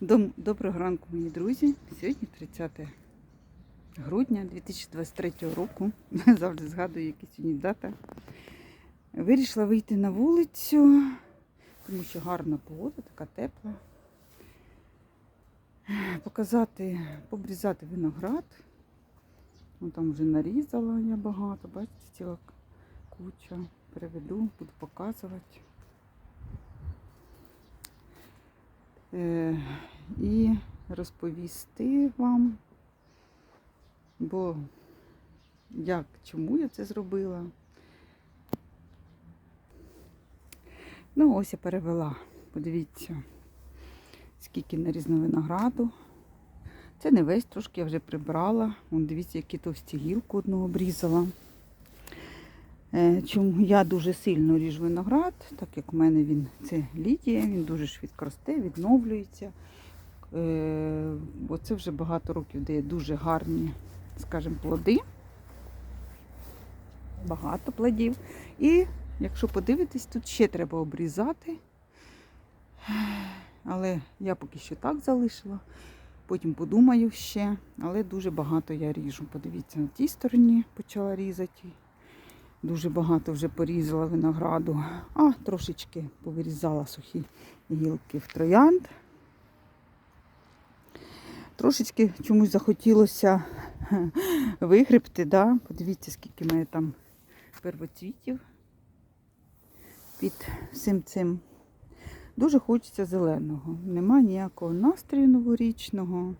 Доброго ранку, мої друзі. Сьогодні 30 грудня 2023 року. Завжди згадую, які сьогодні дата. Вирішила вийти на вулицю, тому що гарна погода, така тепла. Показати, побрізати виноград. Вон там вже нарізала я багато, бачите, ціла куча. Переведу, буду показувати. Е, і розповісти вам, бо як, чому я це зробила. Ну, ось я перевела. Подивіться, скільки нарізно винограду. Це не весь, трошки я вже прибрала. Вон, дивіться, які товсті гілку одного обрізала. Е, Чому я дуже сильно ріжу виноград, так як у мене він це лідія, він дуже швидко росте, відновлюється. Е, Бо це вже багато років дає дуже гарні, скажімо, плоди. Багато плодів. І якщо подивитись, тут ще треба обрізати. Але я поки що так залишила. Потім подумаю ще, але дуже багато я ріжу. Подивіться, на тій стороні почала різати. Дуже багато вже порізала винограду, а трошечки повирізала сухі гілки в троянд. Трошечки чомусь захотілося вигребти, да? подивіться, скільки мене там первоцвітів під всім цим. Дуже хочеться зеленого. Нема ніякого настрою новорічного.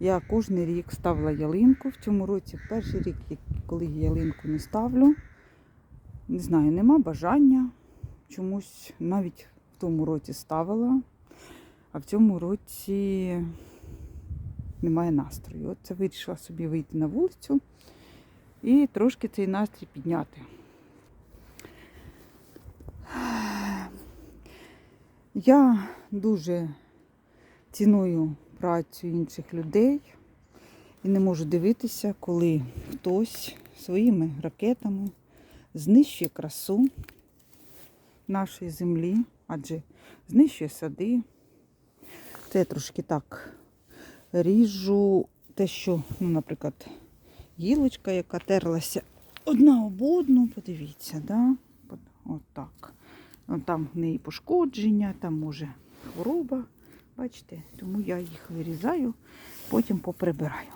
Я кожен рік ставила ялинку. В цьому році перший рік, коли ялинку не ставлю. Не знаю, нема бажання. Чомусь навіть в тому році ставила, а в цьому році немає настрою. От це вирішила собі вийти на вулицю і трошки цей настрій підняти. Я дуже ціную працю інших людей і не можу дивитися, коли хтось своїми ракетами знищує красу нашої землі, адже знищує сади. Це я трошки так ріжу те, що, ну, наприклад, гілочка, яка терлася одна об одну, подивіться, да? От так. Ну, Там в неї пошкодження, там може хвороба. Бачите, тому я їх вирізаю, потім поприбираю.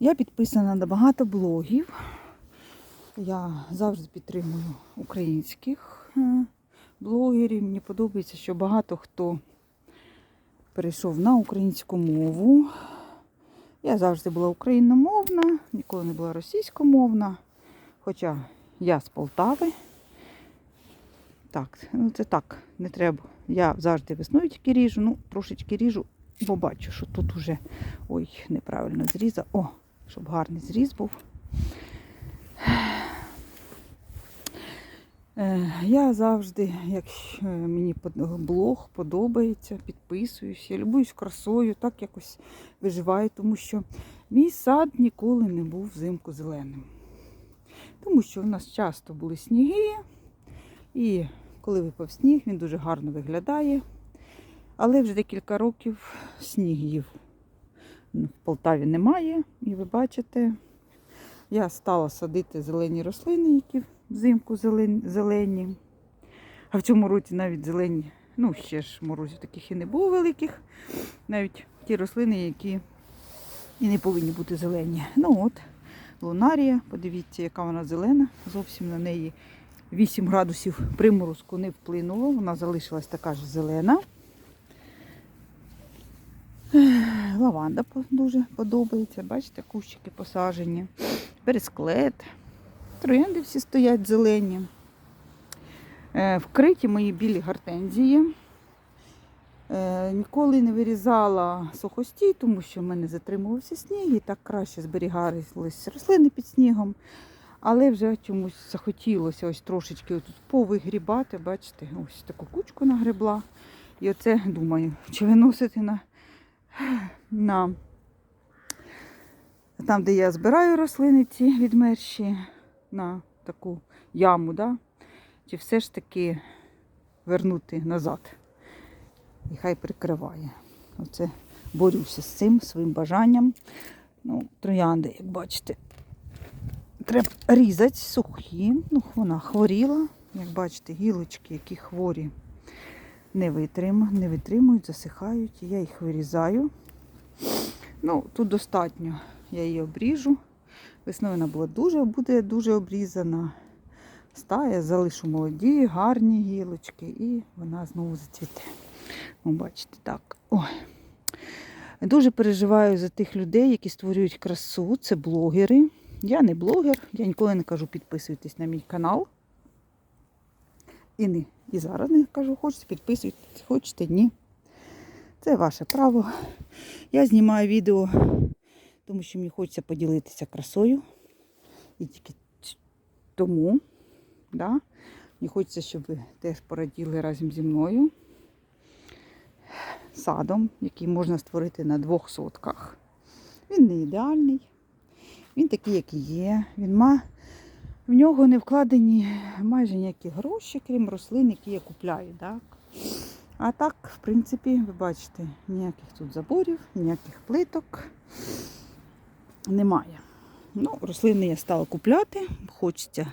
Я підписана на багато блогів. Я завжди підтримую українських е, блогерів. Мені подобається, що багато хто перейшов на українську мову. Я завжди була україномовна, ніколи не була російськомовна. Хоча я з Полтави. Так, ну це так, не треба. Я завжди весною тільки ріжу, ну, трошечки ріжу, бо бачу, що тут уже ой, неправильно зрізав. О, щоб гарний зріз був. Е, Я завжди, якщо мені блог подобається, підписуюсь, я любуюсь красою, так якось виживаю, тому що мій сад ніколи не був взимку зеленим. Тому що у нас часто були сніги, і коли випав сніг, він дуже гарно виглядає. Але вже декілька років снігів в Полтаві немає. І ви бачите, я стала садити зелені рослини, які взимку зелені. А в цьому році навіть зелені, ну ще ж морозів таких і не було великих. Навіть ті рослини, які і не повинні бути зелені. Ну от, лунарія, подивіться, яка вона зелена. Зовсім на неї 8 градусів приморозку не вплинуло. Вона залишилась така ж зелена. Лаванда дуже подобається. Бачите, кущики посаджені. Бересклет. Троянди всі стоять зелені. Е, Вкриті мої білі гортензії. Е, Ніколи не вирізала сухостій, тому що в мене затримувався сніг і так краще зберігалися рослини під снігом. Але вже чомусь захотілося ось трошечки отут повигрібати, бачите, ось таку кучку нагребла. І оце думаю, чи виносити на, на там, де я збираю рослини ці відмерші, на таку яму, да? чи все ж таки вернути назад. і хай прикриває. Оце борюся з цим своїм бажанням. Ну, троянди, як бачите, треба різати сухі. Ну, вона хворіла. Як бачите, гілочки, які хворі, не, витрим, не витримують, засихають. Я їх вирізаю. Ну, тут достатньо. Я її обріжу. Весною вона була дуже, буде дуже обрізана. Стая, залишу молоді, гарні гілочки, і вона знову зацвіте. Ви бачите, так. Ой. Дуже переживаю за тих людей, які створюють красу. Це блогери. Я не блогер, я ніколи не кажу підписуйтесь на мій канал. І не, і зараз не кажу, хочете підписуйтесь, хочете ні. Це ваше право. Я знімаю відео, тому що мені хочеться поділитися красою. І тільки тому, да, мені хочеться, щоб ви теж пораділи разом зі мною садом, який можна створити на двох сотках. Він не ідеальний, він такий, який є. Він ма... В нього не вкладені майже ніякі гроші, крім рослин, які я купляю. Так? А так, в принципі, ви бачите, ніяких тут заборів, ніяких плиток немає. Ну, рослини я стала купляти, хочеться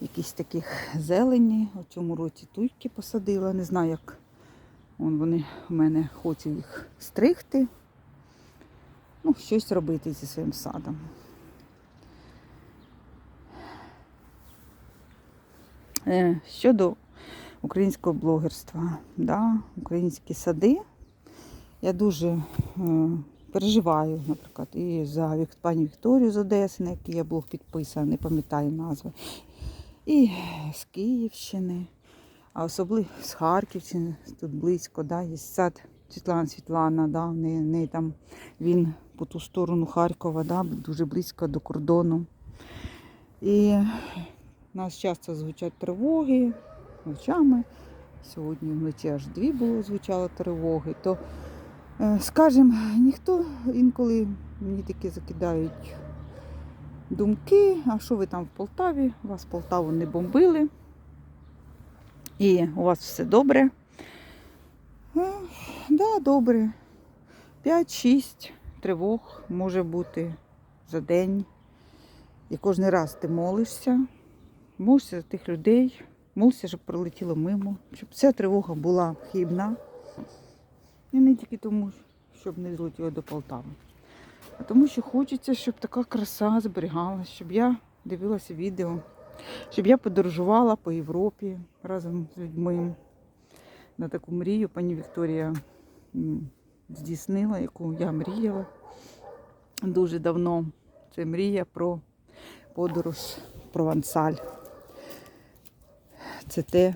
якісь таких зелені. У цьому році туйки посадила. Не знаю, як Вон вони в мене хочу їх стригти. Ну, щось робити зі своїм садом. Е, Щодо українського блогерства, да, українські сади. Я дуже е, переживаю, наприклад, і за пані Вікторію з Одеси, на який я блог підписана, не пам'ятаю назви, і з Київщини, а особливо з Харківщини, тут близько, да, є сад Світлана Світлана, да, в неї, там він по ту сторону Харкова, да, дуже близько до кордону. І у нас часто звучать тривоги ночами. Сьогодні вночі аж дві було звучало тривоги. То, е, скажімо, ніхто інколи мені такі закидають думки, а що ви там в Полтаві? Вас Полтаву не бомбили. І у вас все добре. Е, да, добре. 5-6 тривог може бути за день. І кожен раз ти молишся, молишся за тих людей, молишся, щоб пролетіло мимо, щоб ця тривога була хибна. І не тільки тому, щоб не злетіло до Полтави, а тому, що хочеться, щоб така краса зберігалася, щоб я дивилася відео, щоб я подорожувала по Європі разом з людьми. На таку мрію пані Вікторія здійснила, яку я мріяла дуже давно. Це мрія про подорож Провансаль. Це те,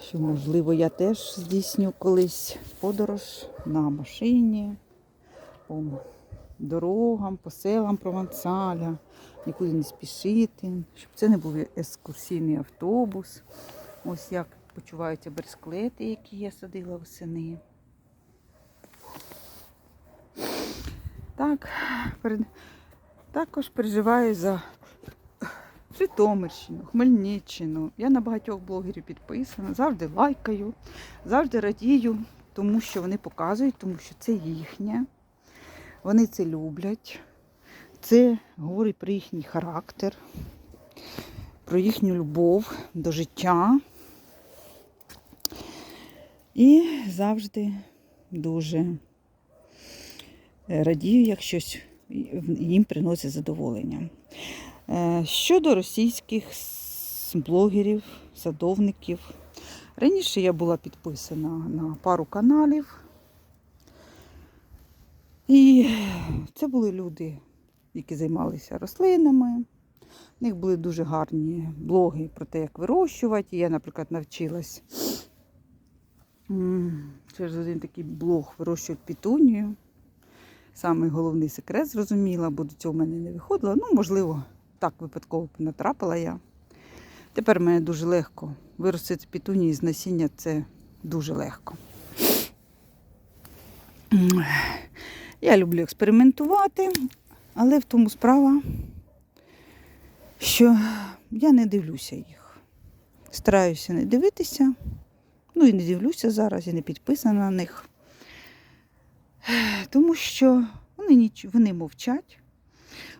що, можливо, я теж здійсню колись подорож на машині, по дорогам, по селам Провансаля, нікуди не спішити, щоб це не був екскурсійний автобус. Ось як почуваються берсклети, які я садила восени. Так, перед... також переживаю за Житомирщину, Хмельниччину. Я на багатьох блогерів підписана, завжди лайкаю, завжди радію, тому що вони показують, тому що це їхнє. Вони це люблять. Це говорить про їхній характер, про їхню любов до життя. І завжди дуже е, радію, як щось їм приносить задоволення. Е, Щодо російських блогерів, садовників. Раніше я була підписана на пару каналів. І це були люди, які займалися рослинами. У них були дуже гарні блоги про те, як вирощувати. Я, наприклад, навчилась через один такий блог вирощувати пітунію. Самий головний секрет зрозуміла, бо до цього в мене не виходило. Ну, можливо, так випадково натрапила я. Тепер мене дуже легко виростити пітунії з насіння це дуже легко. Я люблю експериментувати, але в тому справа, що я не дивлюся їх. Стараюся не дивитися, Ну і не дивлюся зараз, і не підписана на них. Тому що вони, ніч... вони мовчать,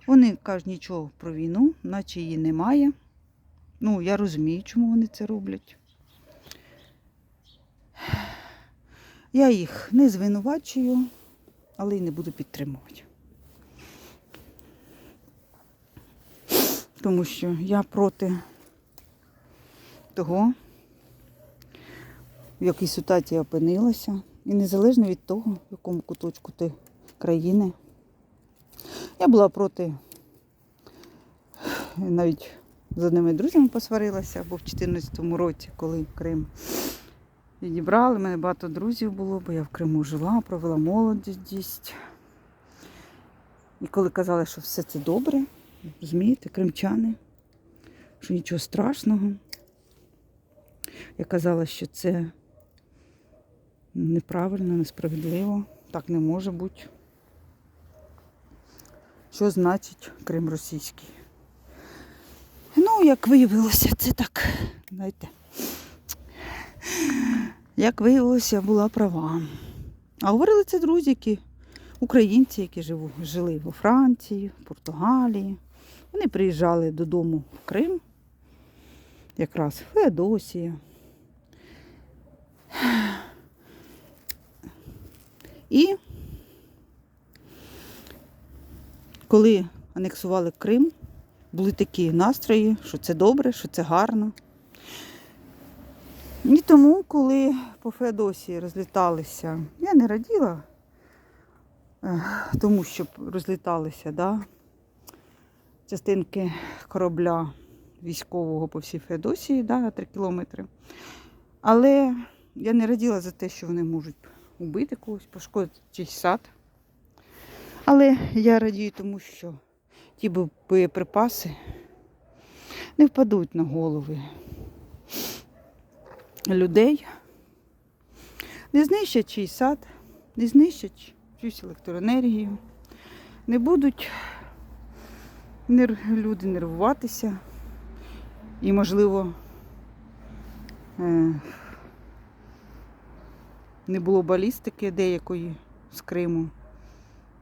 вони кажуть нічого про війну, наче її немає. Ну, я розумію, чому вони це роблять. Я їх не звинувачую, але й не буду підтримувати. Тому що я проти того, в якій ситуації опинилася. І незалежно від того, в якому куточку ти країни. Я була проти, навіть з одними друзями посварилася, бо в 2014 році, коли Крим відібрали, мене багато друзів було, бо я в Криму жила, провела молодість. І коли казали, що все це добре, розумієте, кримчани, що нічого страшного. Я казала, що це неправильно, несправедливо, так не може бути. Що значить Крим російський? Ну, як виявилося, це так, знаєте. Як виявилося, була права. А говорили це друзі, які, українці, які живу, жили у Франції, в Португалії. Вони приїжджали додому в Крим, якраз Феодосія. І коли анексували Крим, були такі настрої, що це добре, що це гарно. І тому, коли по Феодосії розліталися, я не раділа, е, тому щоб розліталися да, частинки корабля військового по всій Феодосії да, на 3 кілометри. Але я не раділа за те, що вони можуть убити когось, пошкодити чийсь сад. Але я радію тому, що ті боєприпаси не впадуть на голови людей, не знищать чий сад, не знищать чиюсь електроенергію, не будуть люди нервуватися. І, можливо, е, не було балістики деякої з Криму,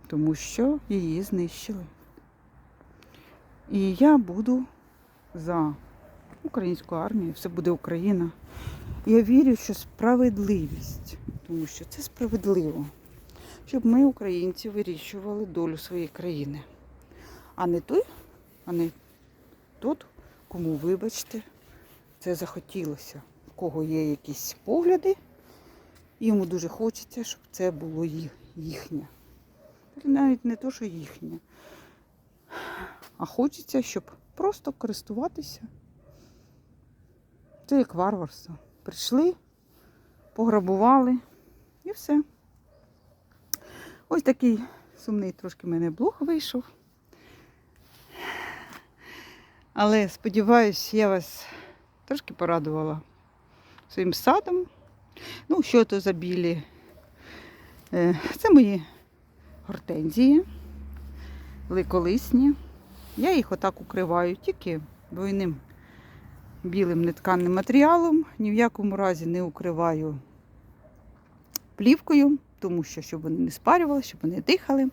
тому що її знищили. І я буду за українську армію, все буде Україна. Я вірю, що справедливість, тому що це справедливо, щоб ми, українці, вирішували долю своєї країни. А не той, а не тот, кому, вибачте, це захотілося, в кого є якісь погляди, йому дуже хочеться, щоб це було їхнє. Навіть не то, що їхнє, а хочеться, щоб просто користуватися. Це як варварство. Прийшли, пограбували і все. Ось такий сумний трошки в мене блог вийшов. Але сподіваюсь, я вас трошки порадувала своїм садом. Ну, що то за білі? Е, Це мої гортензії, великолисні. Я їх отак укриваю тільки двойним білим нетканним матеріалом. Ні в якому разі не укриваю плівкою, тому що щоб вони не спарювали, щоб вони дихали.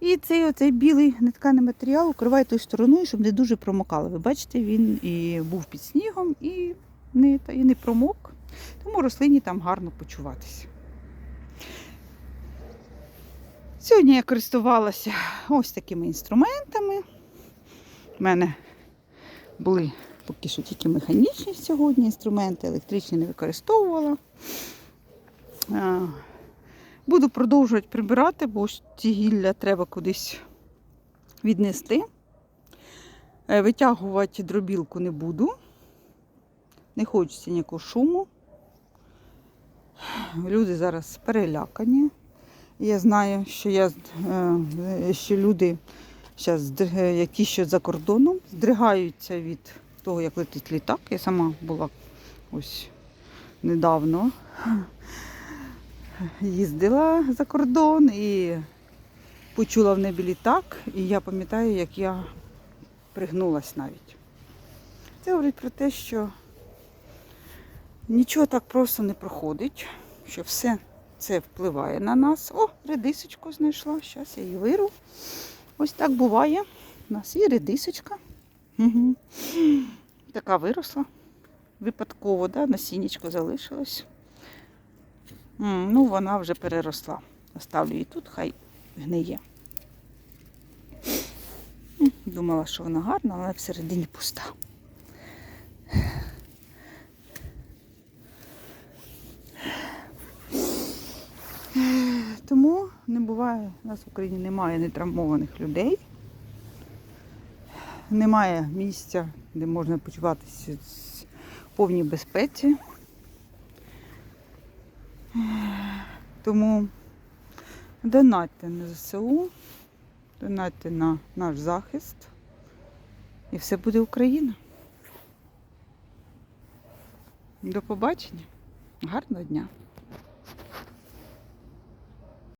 І цей оцей білий нетканий матеріал укриваю тою стороною, щоб не дуже промокало. Ви бачите, він і був під снігом, і не, і не промок, тому рослині там гарно почуватися. Сьогодні я користувалася ось такими інструментами. У мене були поки що тільки механічні сьогодні інструменти, електричні не використовувала. Буду продовжувати прибирати, бо ці гілля треба кудись віднести. Е, Витягувати дробілку не буду. Не хочеться ніякого шуму. Люди зараз перелякані. Я знаю, що я, е, що люди, зараз, які ще за кордоном, здригаються від того, як летить літак. Я сама була ось недавно. Їздила за кордон і почула в небі літак, і я пам'ятаю, як я пригнулась навіть. Це говорить про те, що Нічого так просто не проходить, що все це впливає на нас. О, редисочку знайшла. Зараз я її виру. Ось так буває. У нас є редисочка. Угу. Така виросла. Випадково, да? насіннячко залишилось. Ну, вона вже переросла. Оставлю її тут, хай гниє. Думала, що вона гарна, але всередині пуста. Тому не буває, у нас в Україні немає нетравмованих людей. Немає місця, де можна почуватися в повній безпеці. Тому донатьте на ЗСУ, донатьте на наш захист. І все буде Україна. До побачення. Гарного дня!